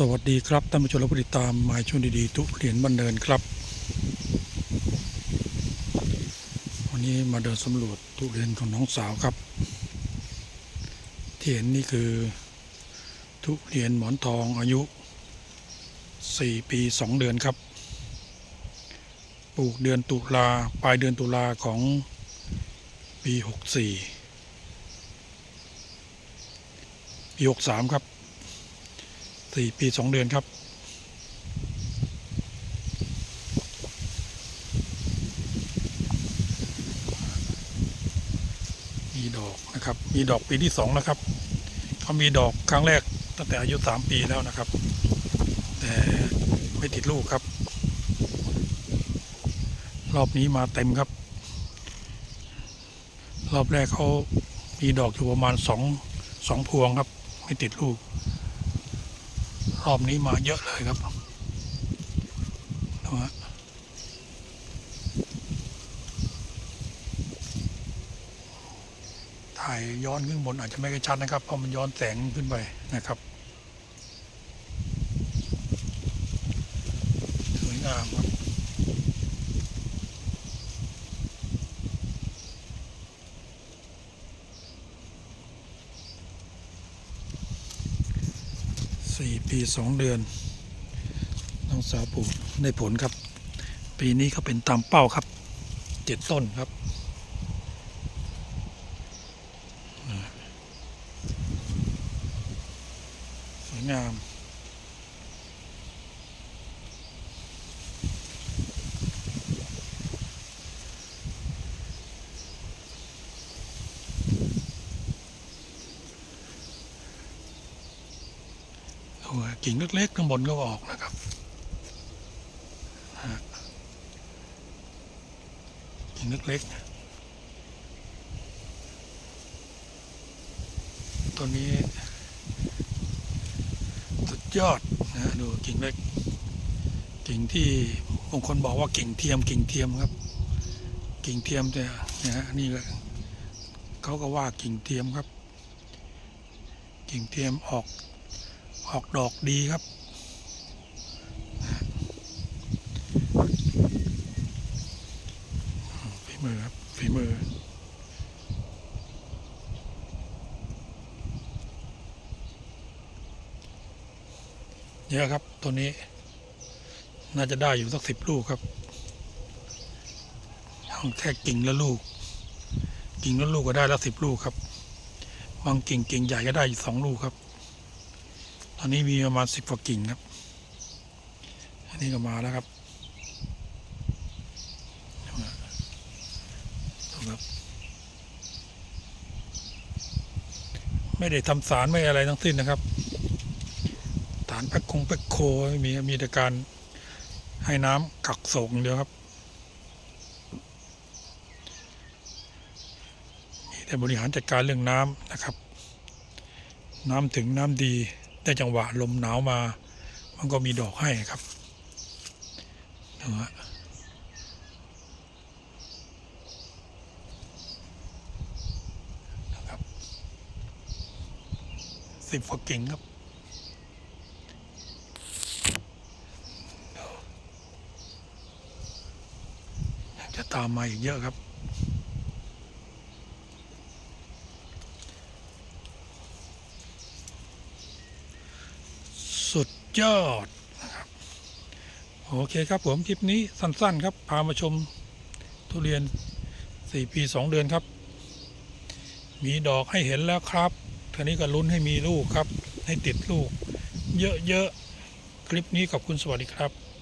สวัสดีครับท่านผู้ชมและผู้ติดตามหมายชวนดีๆทุกเหรียญบันเดินครับ วันนี้มาเดินสำรวจทุเรียนของน้องสาวครับที่เห็นนี่คือทุเรียนหมอนทองอายุ 4 ปี 2 เดือนครับ ปลูกเดือนตุลาปลายเดือนตุลาของปี 64 ปี 63 ครับ สี่ปีสองเดือนครับ มีดอกนะครับ มีดอกปีที่สองแล้วครับเขามีดอกครั้งแรกตั้งแต่อายุสามปีแล้วนะครับ แต่ไม่ติดลูกครับ รอบนี้มาเต็มครับ รอบแรกเขามีดอกอยู่ประมาณสองสองพวงครับ ไม่ติดลูก รอบนี้มาเยอะเลยครับดูฮะถ่ายย้อนขึ้นบนอาจจะไม่กระชัดนะครับ เพราะมันย้อนแสงขึ้นไปนะครับสวยงามครับ สี่ปีสองเดือน น้องสาวปลูกได้ผลครับ ปีนี้เขาเป็นตามเป้าครับเจ็ดต้นครับสวยงาม กิ่งเล็กๆข้างบนก็ออกนะครับกิ่งเล็กๆตัวนี้สุดยอดนะดูกิ่งเล็ก กิ่งที่บางคนบอกว่ากิ่งเทียมกิ่งเทียมครับ กิ่งเทียมแต่นะฮะนี่ก็เขาก็ว่ากิ่งเทียมครับ กิ่งเทียมออก ออกดอกดีครับ ฝีมือครับ ฝีมือ เยอะครับตัวนี้ น่าจะได้อยู่สักสิบลูกครับเอาแค่กิ่งละลูก กิ่งละลูกก็ได้ล้วสิบลูกครับ บางกิ่งกิ่งใหญ่ก็ได้อยู่สองลูกครับ อนนี้มีประมาณสิบกว่ากิ่งครับ อันนี้ก็มาแล้วครับดูครับ ไม่ได้ทำสารไม่อะไรทั้งสิ้นนะครับ ฐานแพ็คคงแพ็คโคไม่มีมีแต่การให้น้ำกักโศกอย่างเดียวครับมีแต่บริหารจัดการเรื่องน้ำนะครับ น้ำถึงน้ำดี ได้จังหวะลมหนาวมา มันก็มีดอกให้ครับดูฮะนะครับสิบกว่ากิ่งครับจะตามมาอีกเยอะครับ สุดยอดนะครับโอเคครับผมคลิปนี้สั้นๆ ครับ พามาชมทุเรียน 4 ปี 2 เดือนครับ มีดอกให้เห็นแล้วครับทีนี้ก็ลุ้นให้มีลูกครับ ให้ติดลูก เยอะๆคลิปนี้ขอบคุณสวัสดีครับ